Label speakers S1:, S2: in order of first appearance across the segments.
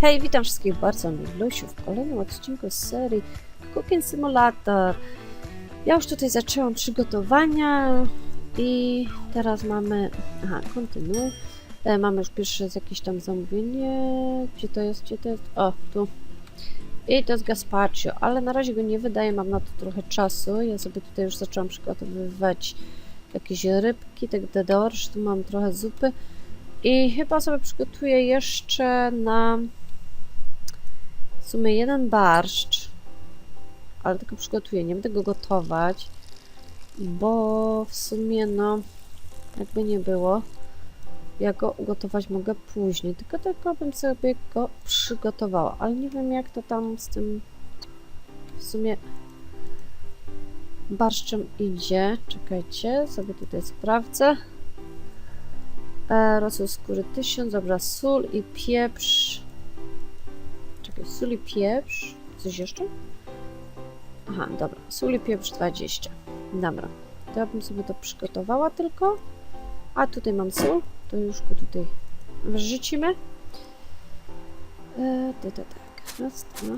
S1: Hej, witam wszystkich bardzo Milusiu w kolejnym odcinku z serii Cooking Simulator. Ja już tutaj zaczęłam przygotowania i teraz mamy... Aha, kontynuuj. E, mamy już pierwsze jakieś tam zamówienie. Gdzie to jest? Gdzie to jest? O, tu. I to jest gazpacho, ale na razie go nie wydaję, mam na to trochę czasu. Ja sobie tutaj już zaczęłam przygotowywać jakieś rybki, tak dorsz, tu mam trochę zupy. I chyba sobie przygotuję jeszcze na w sumie jeden barszcz, ale tylko przygotuję, nie będę go gotować, bo w sumie no, jakby nie było, ja go ugotować mogę później, tylko tylko bym sobie go przygotowała, ale nie wiem jak to tam z tym w sumie barszczem idzie. Czekajcie, sobie tutaj sprawdzę. E, rosół skóry 1000, dobra, sól i pieprz. Czekaj, sól i pieprz. Coś jeszcze? Aha, dobra, sól i pieprz 20. Dobra, to ja bym sobie to przygotowała tylko. A tutaj mam sól, to już go tutaj wrzucimy. E, to, to, tak, raz, dwa.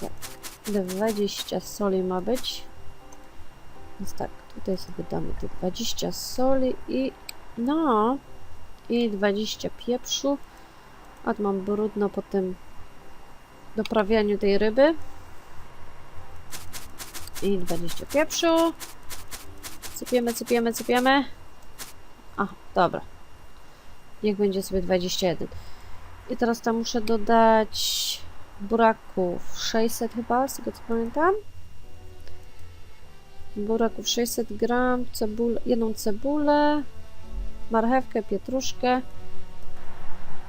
S1: Tak, 20 soli ma być. Więc tak, tutaj sobie damy te 20 soli i no i 20 pieprzu. A mam brudno po tym doprawianiu tej ryby. I 20 pieprzu. Sypiemy, sypiemy, sypiemy. A, dobra. Niech będzie sobie 21. I teraz tam muszę dodać buraków 600 chyba, z tego co pamiętam. Buraków 600 gram, cebul, jedną cebulę, marchewkę, pietruszkę.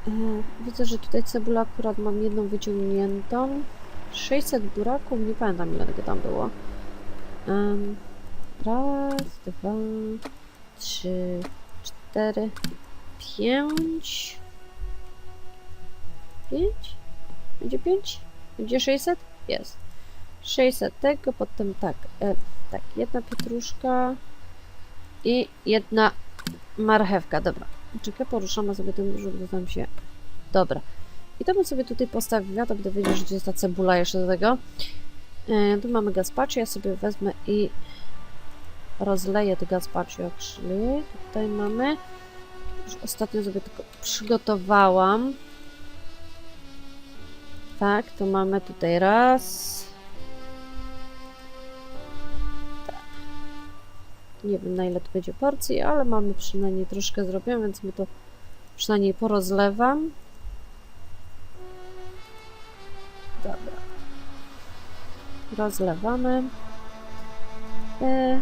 S1: Yy, Widzę, że tutaj cebulę akurat mam jedną wyciągniętą. 600 buraków, nie pamiętam ile tego tam było. Raz, dwa, trzy, cztery, pięć. Pięć? Będzie pięć? Będzie 600? Jest. 600 tego, potem tak, e, tak, jedna pietruszka i jedna marchewka, dobra. Czekaj, poruszamy sobie tym, żeby tam się... Dobra. I to bym sobie tutaj postawiła, to będę wiedzieć, że gdzie jest ta cebula jeszcze do tego. E, tu mamy gazpacho, ja sobie wezmę i rozleję to gazpacho, jak szli. Tutaj mamy... Już ostatnio sobie tylko przygotowałam. Tak, to mamy tutaj raz. Nie wiem na ile to będzie porcji, ale mamy przynajmniej troszkę zrobione, więc my to przynajmniej porozlewam. Dobra. Rozlewamy. E...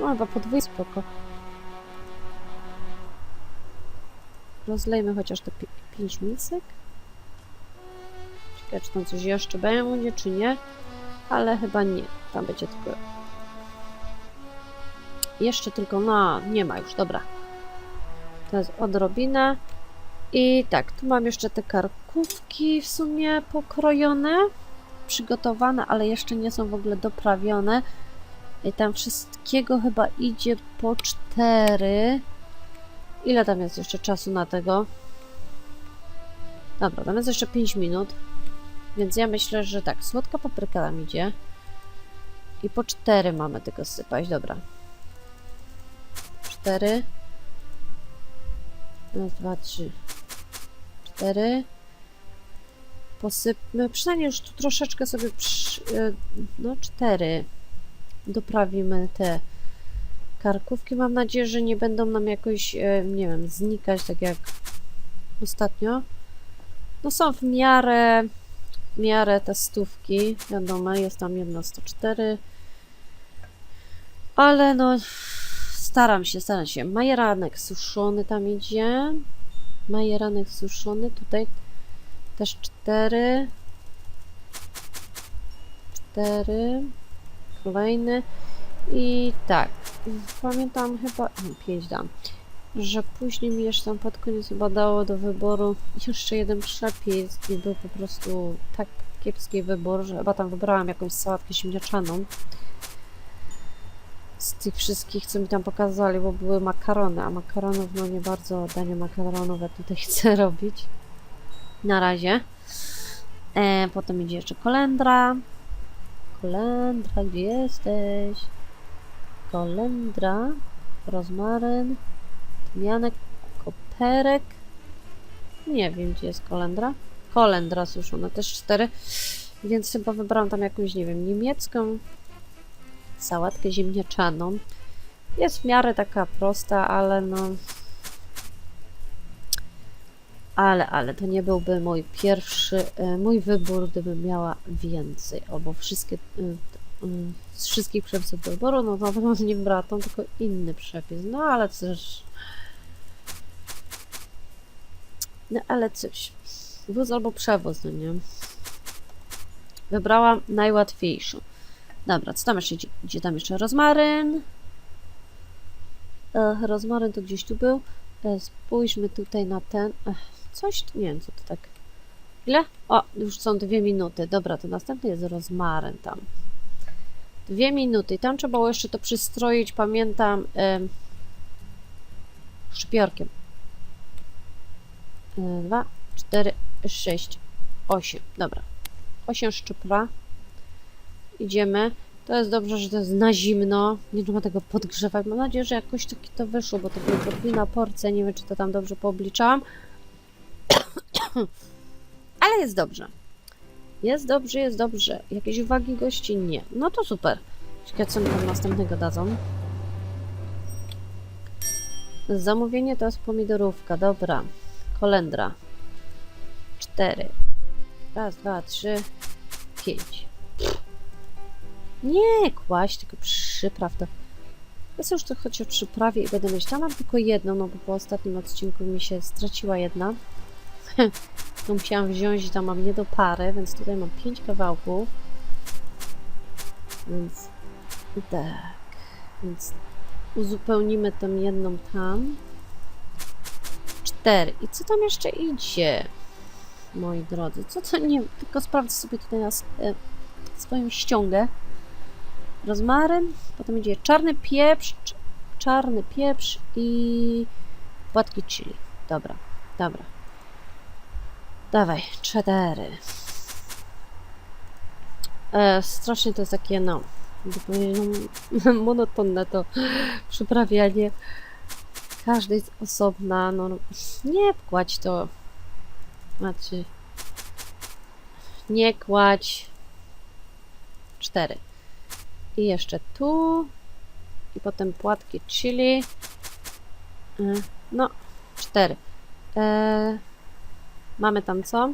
S1: No chyba podwójnie spoko. Rozlejmy chociaż te 5 misek. Ciekawe, czy tam coś jeszcze będzie, czy nie. Ale chyba nie. Tam będzie tylko... Jeszcze tylko... No, nie ma już, dobra. To jest odrobina. I tak, tu mam jeszcze te karkówki w sumie pokrojone, przygotowane, ale jeszcze nie są w ogóle doprawione. I tam wszystkiego chyba idzie po cztery. Ile tam jest jeszcze czasu na tego? Dobra, tam jest jeszcze 5 minut. Więc ja myślę, że tak, słodka papryka nam idzie. I po cztery mamy tego sypać, dobra. Cztery. Raz, dwa, trzy, cztery. Posypmy, przynajmniej już tu troszeczkę sobie przy, e, no cztery doprawimy te karkówki. Mam nadzieję, że nie będą nam jakoś, e, nie wiem, znikać tak jak ostatnio. No są w miarę w miarę testówki, wiadomo, jest tam jedno 104, ale no staram się, staram się. Majeranek suszony tam idzie, majeranek suszony, tutaj też 4, 4, kolejny. I tak, pamiętam chyba, 5 dam, że później mi jeszcze tam pod koniec chyba dało do wyboru jeszcze jeden przepis i był po prostu tak kiepski wybór, że chyba tam wybrałam jakąś sałatkę ziemniaczaną. Z tych wszystkich, co mi tam pokazali, bo były makarony, a makaronów, no nie bardzo danie makaronowe tutaj chcę robić. Na razie. E, potem idzie jeszcze kolendra. Kolendra, gdzie jesteś? Kolendra, rozmaryn, tymianek, koperek. Nie wiem, gdzie jest kolendra. Kolendra suszona, też cztery. Więc chyba wybrałam tam jakąś, nie wiem, niemiecką sałatkę ziemniaczaną. Jest w miarę taka prosta, ale no... Ale, ale to nie byłby mój pierwszy, e, mój wybór, gdybym miała więcej, albo wszystkie, e, e, z wszystkich przepisów wyboru, no na pewno nie wybrała tą, tylko inny przepis. No ale też... No ale coś. Wóz albo przewóz, no nie? Wybrałam najłatwiejszą. Dobra, co tam jeszcze idzie? Tam jeszcze rozmaryn. E, rozmaryn to gdzieś tu był. E, spójrzmy tutaj na ten. Ech, coś nie wiem co to tak. Ile? O, już są dwie minuty. Dobra, to następny jest rozmaryn tam. Dwie minuty. I tam trzeba było jeszcze to przystroić, pamiętam, e, szpiorkiem. Dwa, cztery, sześć, osiem. Dobra. Osiem szczypla. Idziemy. To jest dobrze, że to jest na zimno. Nie trzeba tego podgrzewać. Mam nadzieję, że jakoś taki to wyszło, bo to była podwójna porcja. Nie wiem, czy to tam dobrze poobliczałam. Ale jest dobrze. Jest dobrze, jest dobrze. Jakieś uwagi gości? Nie. No to super. Ciekawe, co mi tam następnego dadzą. Zamówienie to jest pomidorówka. Dobra. Kolendra. Cztery. Raz, dwa, trzy, pięć. Nie kłaść, tylko przypraw to. Ja sobie już to choć o przyprawie i będę myśleć. Tam mam tylko jedną, no bo po ostatnim odcinku mi się straciła jedna. to musiałam wziąć tam mam nie do pary, więc tutaj mam pięć kawałków. Więc tak. Więc uzupełnimy tą jedną tam. Cztery. I co tam jeszcze idzie? Moi drodzy, co to nie... Tylko sprawdzę sobie tutaj na e, swoją ściągę. Rozmaryn, potem idzie czarny pieprz, cz- czarny pieprz i płatki chili. Dobra, dobra. Dawaj, cztery. E, strasznie to jest takie, no, no, monotonne to przyprawianie. Każdy jest osobna, no, nie kładź to. Znaczy, nie kładź. Cztery. I jeszcze tu. I potem płatki chili. E, No, cztery. E, mamy tam co?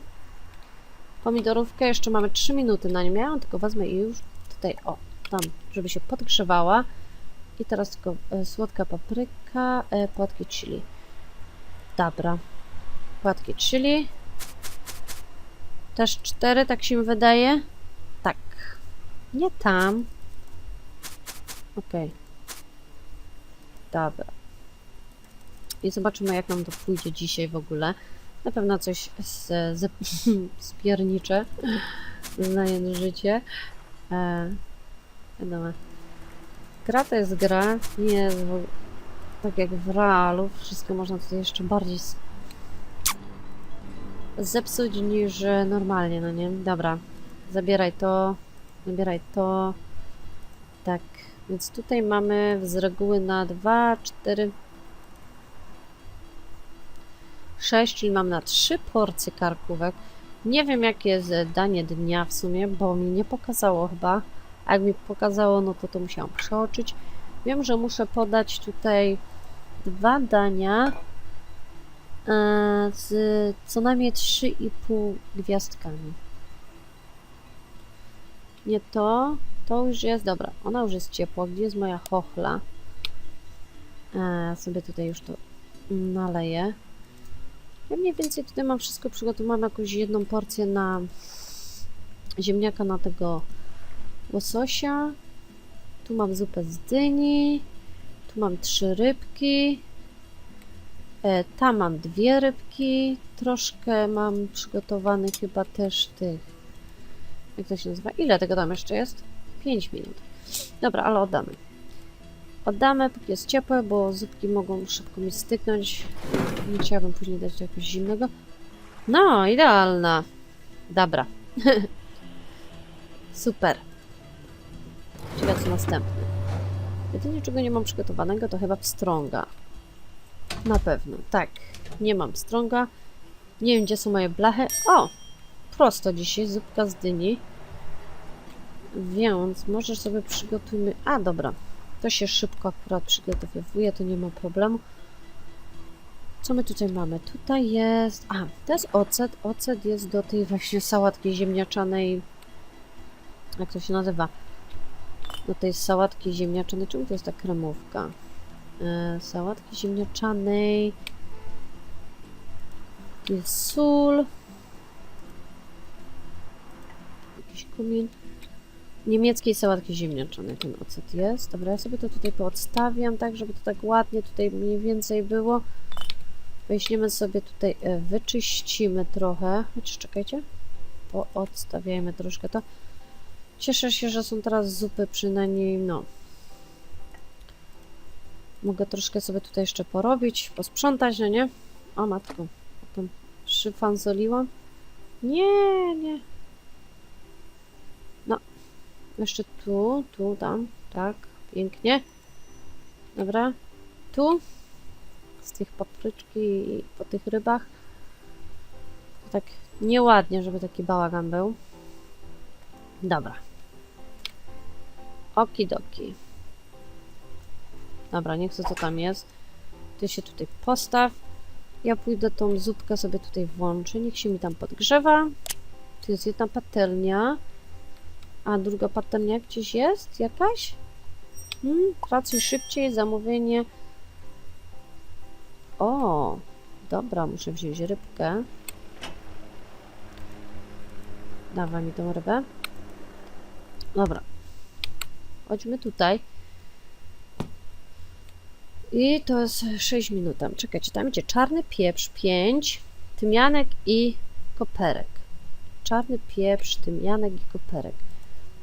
S1: Pomidorówkę. Jeszcze mamy 3 minuty na nią. Ja tylko wezmę i już tutaj, o, tam, żeby się podgrzewała. I teraz tylko e, słodka papryka, e, płatki chili. Dobra. Płatki chili. Też cztery, tak się mi wydaje. Tak. Nie tam. Okej. Dobra. I zobaczymy, jak nam to pójdzie dzisiaj w ogóle. Na pewno coś z, z, spiernicze, znając życie. E, wiadomo. Gra to jest gra, nie jest w, ogóle tak jak w realu. Wszystko można tutaj jeszcze bardziej zepsuć niż normalnie, no nie? Dobra, zabieraj to, zabieraj to. Tak, więc tutaj mamy z reguły na 2, 4, 6, czyli mam na 3 porcje karkówek. Nie wiem, jakie jest danie dnia w sumie, bo mi nie pokazało chyba. A jak mi pokazało, no to to musiałam przeoczyć. Wiem, że muszę podać tutaj dwa dania e, z co najmniej 3,5 gwiazdkami. Nie to, to już jest, dobra, ona już jest ciepła. Gdzie jest moja chochla? E, sobie tutaj już to naleję. Ja mniej więcej tutaj mam wszystko przygotowane. Mam jakąś jedną porcję na ziemniaka na tego łososia. Tu mam zupę z dyni. Tu mam trzy rybki. E, tam mam dwie rybki. Troszkę mam przygotowanych chyba też tych. Jak to się nazywa? Ile tego tam jeszcze jest? 5 minut. Dobra, ale oddamy. Oddamy, póki jest ciepłe, bo zupki mogą szybko mi styknąć. Nie chciałabym później dać jakiegoś zimnego. No, idealna. Dobra. Super. Ciekawe co następne. Jedynie czego nie mam przygotowanego to chyba pstrąga. Na pewno, tak. Nie mam pstrąga. Nie wiem gdzie są moje blachy. O! Prosto dzisiaj, zupka z dyni. Więc może sobie przygotujmy... A, dobra. To się szybko akurat przygotowuje, to nie ma problemu. Co my tutaj mamy? Tutaj jest... A, to jest ocet. Ocet jest do tej właśnie sałatki ziemniaczanej. Jak to się nazywa? Do tej sałatki ziemniaczanej. Czemu to jest ta kremówka? E, sałatki ziemniaczanej. Tu jest sól. Jakiś kumin. Niemieckiej sałatki ziemniaczanej ten ocet jest. Dobra, ja sobie to tutaj poodstawiam, tak żeby to tak ładnie tutaj mniej więcej było. Weźmiemy sobie tutaj, e, wyczyścimy trochę. Chociaż czekajcie. Poodstawiajmy troszkę to. Cieszę się, że są teraz zupy przynajmniej, no. Mogę troszkę sobie tutaj jeszcze porobić, posprzątać, no nie? O matko, tam przyfanzoliłam. Nie, nie. No. Jeszcze tu, tu, tam, tak, pięknie. Dobra. Tu. Z tych papryczki i po tych rybach. Tak nieładnie, żeby taki bałagan był. Dobra. Okidoki. Dobra, nie chcę co tam jest. Ty się tutaj postaw. Ja pójdę tą zupkę sobie tutaj włączę. Niech się mi tam podgrzewa. Tu jest jedna patelnia. A druga patelnia gdzieś jest? Jakaś? Hmm, pracuj szybciej, zamówienie. O, dobra, muszę wziąć rybkę. Dawaj mi tą rybę. Dobra. Chodźmy tutaj. I to jest 6 minut. Czekajcie, tam idzie czarny pieprz 5, tymianek i koperek. Czarny pieprz, tymianek i koperek.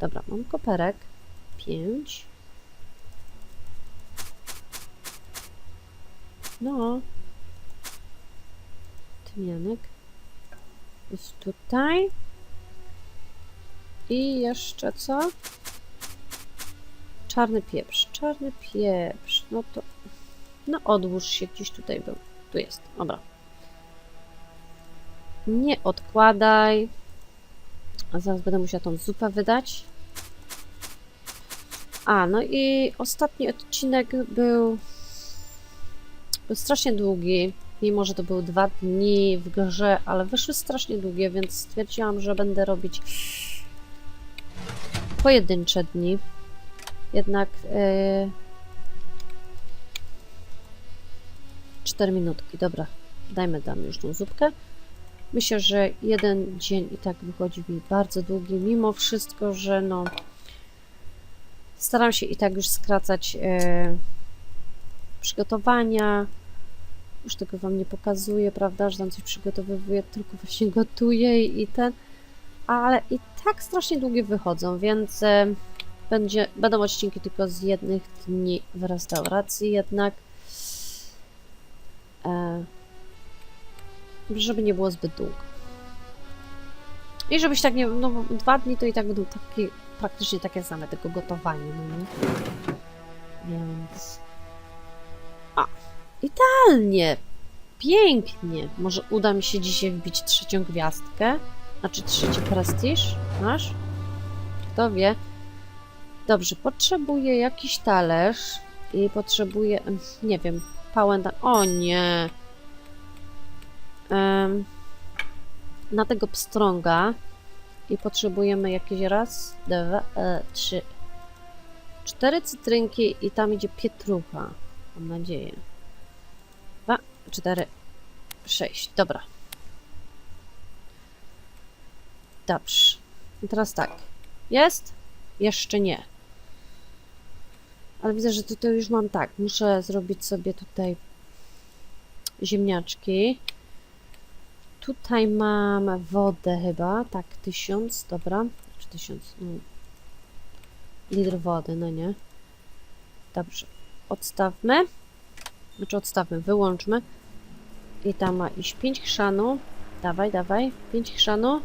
S1: Dobra, mam koperek 5. No. Tymianek jest tutaj. I jeszcze co? Czarny pieprz. Czarny pieprz. No to. No odłóż się gdzieś tutaj był. Tu jest. Dobra. Nie odkładaj. A zaraz będę musiała tą zupę wydać. A, no i ostatni odcinek był. Był strasznie długi. Mimo, że to były dwa dni w grze, ale wyszły strasznie długie, więc stwierdziłam, że będę robić pojedyncze dni. Jednak yy, 4 minutki, dobra. Dajmy tam już tą zupkę. Myślę, że jeden dzień i tak wychodzi mi bardzo długi, mimo wszystko, że no staram się i tak już skracać yy, przygotowania. Już tego Wam nie pokazuję, prawda, że tam coś przygotowywuję, tylko właśnie gotuję i, i ten ale i tak strasznie długie wychodzą, więc e, będzie, będą odcinki tylko z jednych dni w restauracji, jednak e, żeby nie było zbyt długo. I żebyś tak nie, no dwa dni to i tak będą takie, praktycznie takie same, tylko gotowanie, no? Więc... A, idealnie! Pięknie! Może uda mi się dzisiaj wbić trzecią gwiazdkę? Znaczy trzeci prestiż? Masz? Kto wie? Dobrze, potrzebuję jakiś talerz i potrzebuję, nie wiem, pałęda... O nie! Em, na tego pstrąga i potrzebujemy jakieś raz, dwa, e, trzy, cztery cytrynki i tam idzie pietrucha. Mam nadzieję. Dwa, cztery, sześć. Dobra. Dobrze. I teraz tak. Jest? Jeszcze nie. Ale widzę, że tutaj już mam tak. Muszę zrobić sobie tutaj ziemniaczki. Tutaj mam wodę chyba. Tak, tysiąc. Dobra. Czy tysiąc? No. Litr wody, no nie. Dobrze. odstawmy. Znaczy odstawmy, wyłączmy. I tam ma iść 5 chrzanu. Dawaj, dawaj. 5 chrzanu.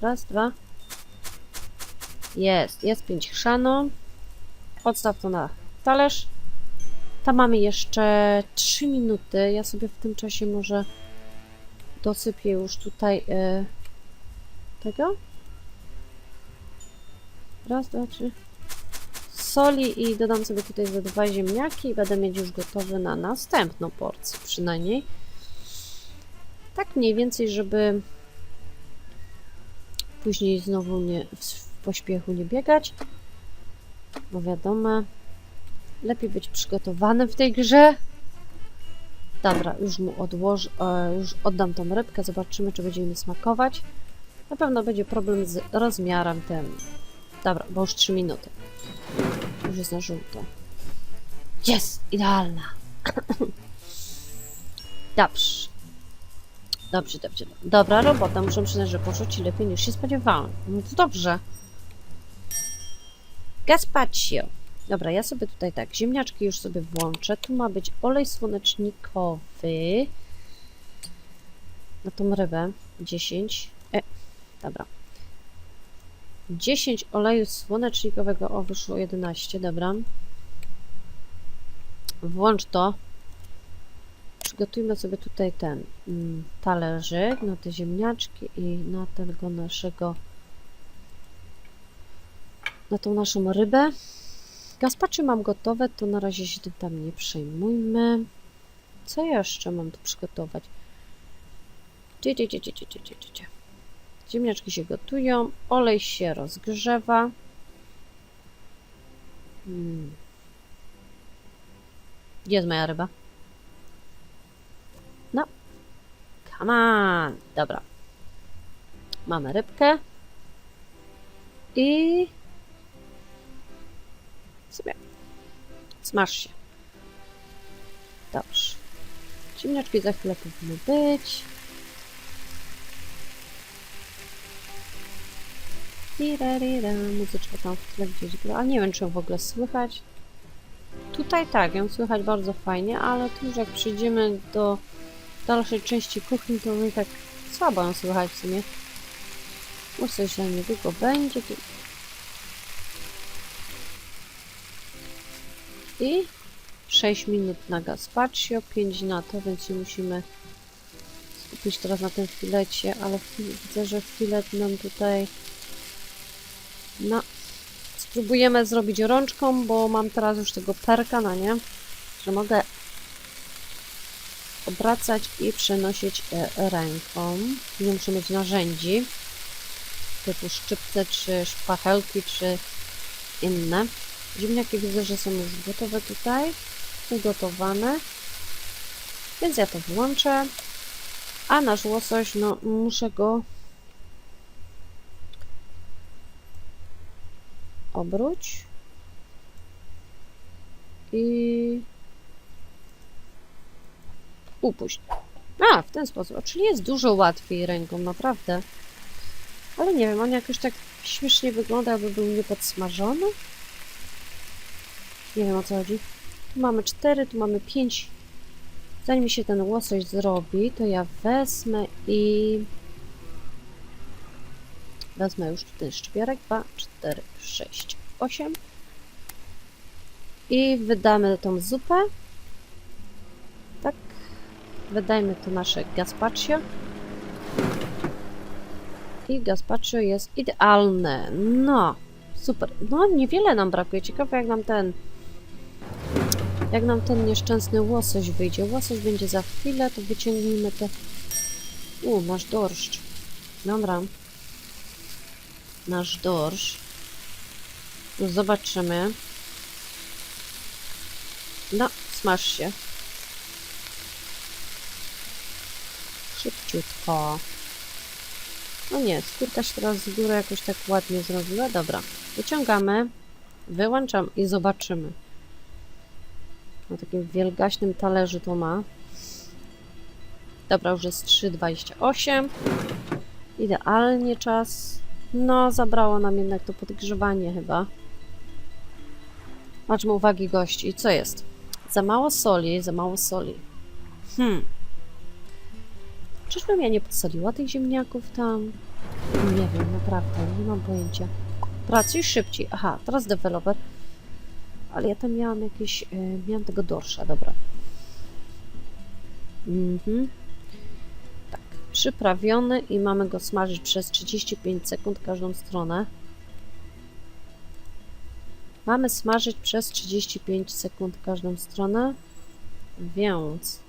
S1: Raz, dwa. Jest, jest 5 chrzanu. Odstaw to na talerz. Tam mamy jeszcze 3 minuty. Ja sobie w tym czasie może dosypię już tutaj e, tego. Raz, dwa, trzy. Soli i dodam sobie tutaj ze dwa ziemniaki i będę mieć już gotowy na następną porcję przynajmniej. Tak mniej więcej, żeby później znowu nie w, pośpiechu nie biegać. Bo wiadomo, lepiej być przygotowanym w tej grze. Dobra, już mu odłożę, e, już oddam tą rybkę, zobaczymy, czy będzie mi smakować. Na pewno będzie problem z rozmiarem tym. Dobra, bo już 3 minuty. Już jest na żółto. Jest! Idealna! Dobrze. Dobrze, dobrze. Dobra robota. Muszę przyznać, że poszło ci lepiej niż się spodziewałem. No to dobrze. Gazpacio. Dobra, ja sobie tutaj tak, ziemniaczki już sobie włączę. Tu ma być olej słonecznikowy. Na tą rybę. 10. E, dobra. 10 oleju słonecznikowego. O, wyszło 11, dobra. Włącz to. Przygotujmy sobie tutaj ten mm, talerzyk na te ziemniaczki i na tego naszego na tą naszą rybę. Gazpaczy mam gotowe, to na razie się tym tam nie przejmujmy. Co jeszcze mam tu przygotować? Dzie, dzie, dzie, dzie, dzie, dzie, dzie. Ziemniaczki się gotują, olej się rozgrzewa. Hmm. Gdzie jest moja ryba? No. Come on. Dobra. Mamy rybkę. I... Smaż się. Dobrze. Ziemniaczki za chwilę powinny być. Tirarira, muzyczka tam w tle gdzieś gra, ale nie wiem, czy ją w ogóle słychać. Tutaj tak, ją słychać bardzo fajnie, ale tu już jak przyjdziemy do dalszej części kuchni, to mi tak słabo ją słychać w sumie. Coś za niedługo będzie. I 6 minut na gazpacio, 5 na to, więc się musimy skupić teraz na tym filecie, ale widzę, że filet nam tutaj no, spróbujemy zrobić rączką, bo mam teraz już tego perka, no nie? Że mogę obracać i przenosić e, ręką. Nie muszę mieć narzędzi typu szczypce, czy szpachelki, czy inne. Ziemniaki widzę, że są już gotowe tutaj, ugotowane. Więc ja to włączę. A nasz łosoś, no muszę go obróć i upuść. A, w ten sposób. Czyli jest dużo łatwiej ręką, naprawdę. Ale nie wiem, on jakoś tak śmiesznie wygląda, jakby był niepodsmażony. Nie wiem o co chodzi. Tu mamy cztery, tu mamy pięć. Zanim się ten łosoś zrobi, to ja wezmę i Wezmę już tutaj szczypiorek. 2, 4, 6, 8. I wydamy tą zupę. Tak. Wydajmy to nasze gazpacio. I gazpacio jest idealne. No, super. No, niewiele nam brakuje. Ciekawe jak nam ten... Jak nam ten nieszczęsny łosoś wyjdzie. Łosoś będzie za chwilę, to wyciągnijmy te... U, masz dorszcz. Dobra nasz dorsz. Zobaczymy. No, smaż się. Szybciutko. No nie, skórka się teraz z góry jakoś tak ładnie zrobiła. Dobra, wyciągamy, wyłączam i zobaczymy. Na takim wielgaśnym talerzu to ma. Dobra, już jest 3,28. Idealnie czas. No, zabrało nam jednak to podgrzewanie chyba. Maczmy uwagi gości. Co jest? Za mało soli, za mało soli. Hmm. Czyżbym ja nie podsoliła tych ziemniaków tam? Nie wiem, naprawdę, nie mam pojęcia. Pracuj szybciej. Aha, teraz deweloper. Ale ja tam miałam jakieś... Yy, miałam tego dorsza, dobra. Mhm. Tak, przyprawiony i mamy go smażyć przez 35 sekund każdą stronę. Mamy smażyć przez 35 sekund każdą stronę, więc...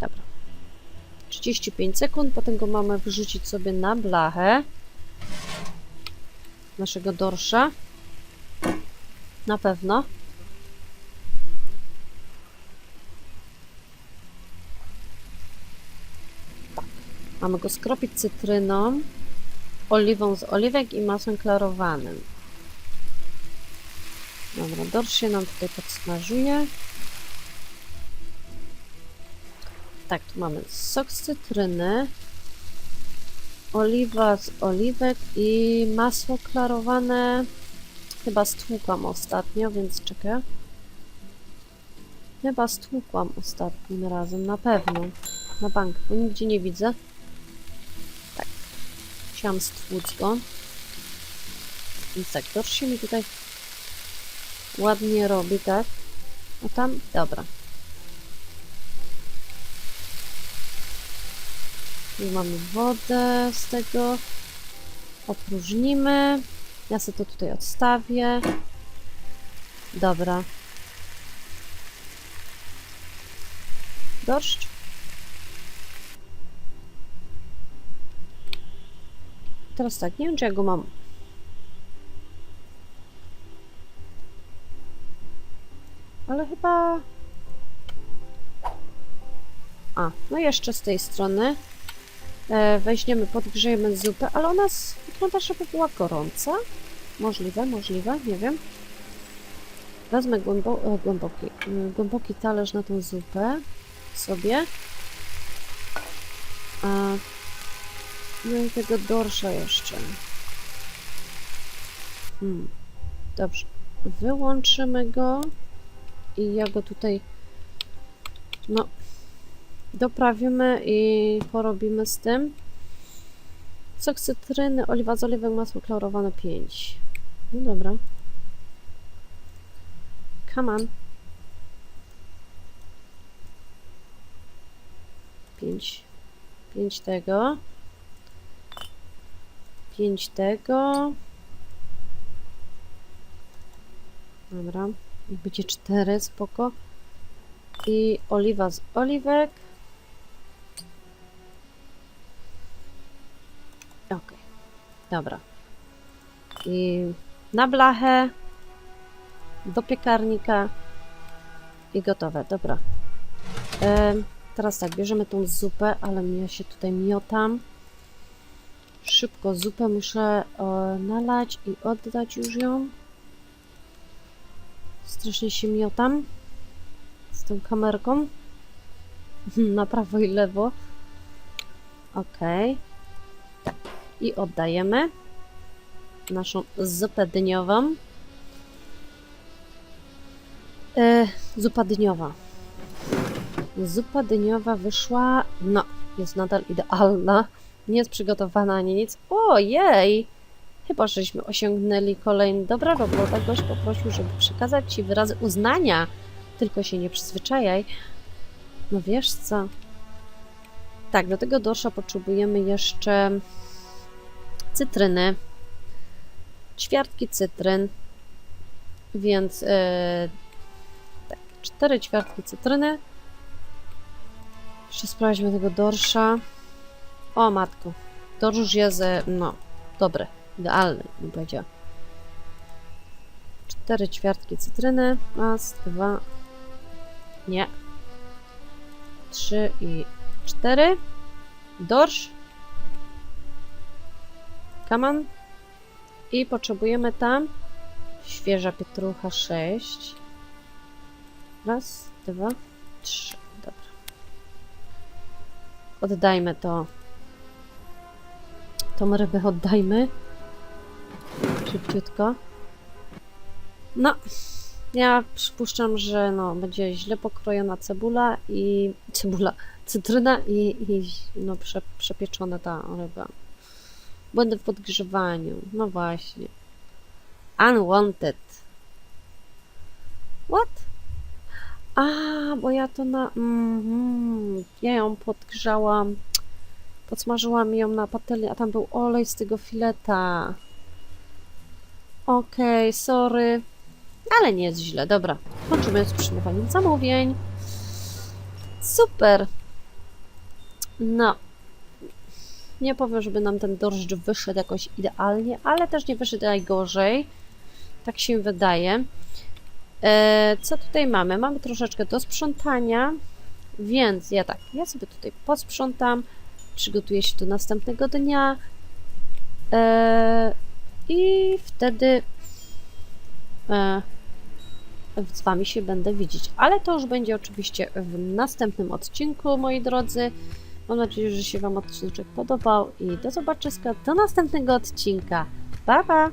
S1: Dobra. 35 sekund, potem go mamy wrzucić sobie na blachę naszego dorsza. Na pewno. Tak. Mamy go skropić cytryną, oliwą z oliwek i masłem klarowanym. Dobra, dorsz się nam tutaj podsmażuje. Tak, tu mamy sok z cytryny, oliwa z oliwek i masło klarowane. Chyba stłukłam ostatnio, więc czekaj. Chyba stłukłam ostatnim razem, na pewno. Na bank, bo nigdzie nie widzę. Tak. Musiałam stłuc go. Więc tak, dorsz się mi tutaj ładnie robi, tak? O tam? Dobra. Tu mamy wodę z tego. Opróżnimy. Ja sobie to tutaj odstawię. Dobra. Dorszcz. Teraz tak, nie wiem czy ja go mam. Ale chyba... A, no jeszcze z tej strony. E, weźmiemy, podgrzejemy zupę, ale ona wygląda, żeby była gorąca. Możliwe, możliwe, nie wiem. Wezmę głębo e, głęboki, e, głęboki talerz na tą zupę sobie. A, no i tego dorsza jeszcze. Hmm. Dobrze. Wyłączymy go i ja go tutaj no doprawimy i porobimy z tym. Sok cytryny, oliwa z oliwek, masło klarowane 5. No dobra. Come on. 5. 5 tego. 5 tego. Dobra. Będzie 4, spoko. I oliwa z oliwek. Dobra. I na blachę, do piekarnika i gotowe, dobra. Teraz tak, bierzemy tą zupę, ale ja się tutaj miotam. Szybko zupę muszę e, nalać i oddać już ją. Strasznie się miotam z tą kamerką na prawo i lewo. Okej i oddajemy naszą zupę dniową. E, zupa dniowa. Zupa dniowa wyszła, no, jest nadal idealna. Nie jest przygotowana ani nic. Ojej! Chyba żeśmy osiągnęli kolejny. Dobra robota. Gość poprosił, żeby przekazać Ci wyrazy uznania. Tylko się nie przyzwyczajaj. No wiesz co? Tak, do tego dorsza potrzebujemy jeszcze cytryny, ćwiartki cytryn, więc yy, tak, cztery ćwiartki cytryny. Jeszcze sprawdźmy tego dorsza. O matko, dorsz już jest, e, no, dobry, idealny, bym powiedziała. Cztery ćwiartki cytryny, raz, dwa, nie, trzy i cztery. Dorsz Kaman. I potrzebujemy tam świeża pietrucha 6. Raz, dwa, trzy. Dobra. Oddajmy to. Tą rybę oddajmy. Szybciutko. No, ja przypuszczam, że no, będzie źle pokrojona cebula i cebula, cytryna i, i no, prze, przepieczona ta ryba. Błędy w podgrzewaniu. No właśnie. Unwanted. What? A, bo ja to na. Mhm. Ja ją podgrzałam. Podsmażyłam ją na patelni, a tam był olej z tego fileta. Okej, sorry. Ale nie jest źle, dobra. Kończymy z przyjmowaniem zamówień. Super. No. Nie powiem, żeby nam ten dorszcz wyszedł jakoś idealnie, ale też nie wyszedł najgorzej. Tak się wydaje. E, co tutaj mamy? Mamy troszeczkę do sprzątania, więc ja tak, ja sobie tutaj posprzątam, przygotuję się do następnego dnia e, i wtedy e, z Wami się będę widzieć. Ale to już będzie oczywiście w następnym odcinku, moi drodzy. Mam nadzieję, że się Wam odcinek podobał i do zobaczenia do następnego odcinka. Pa, pa!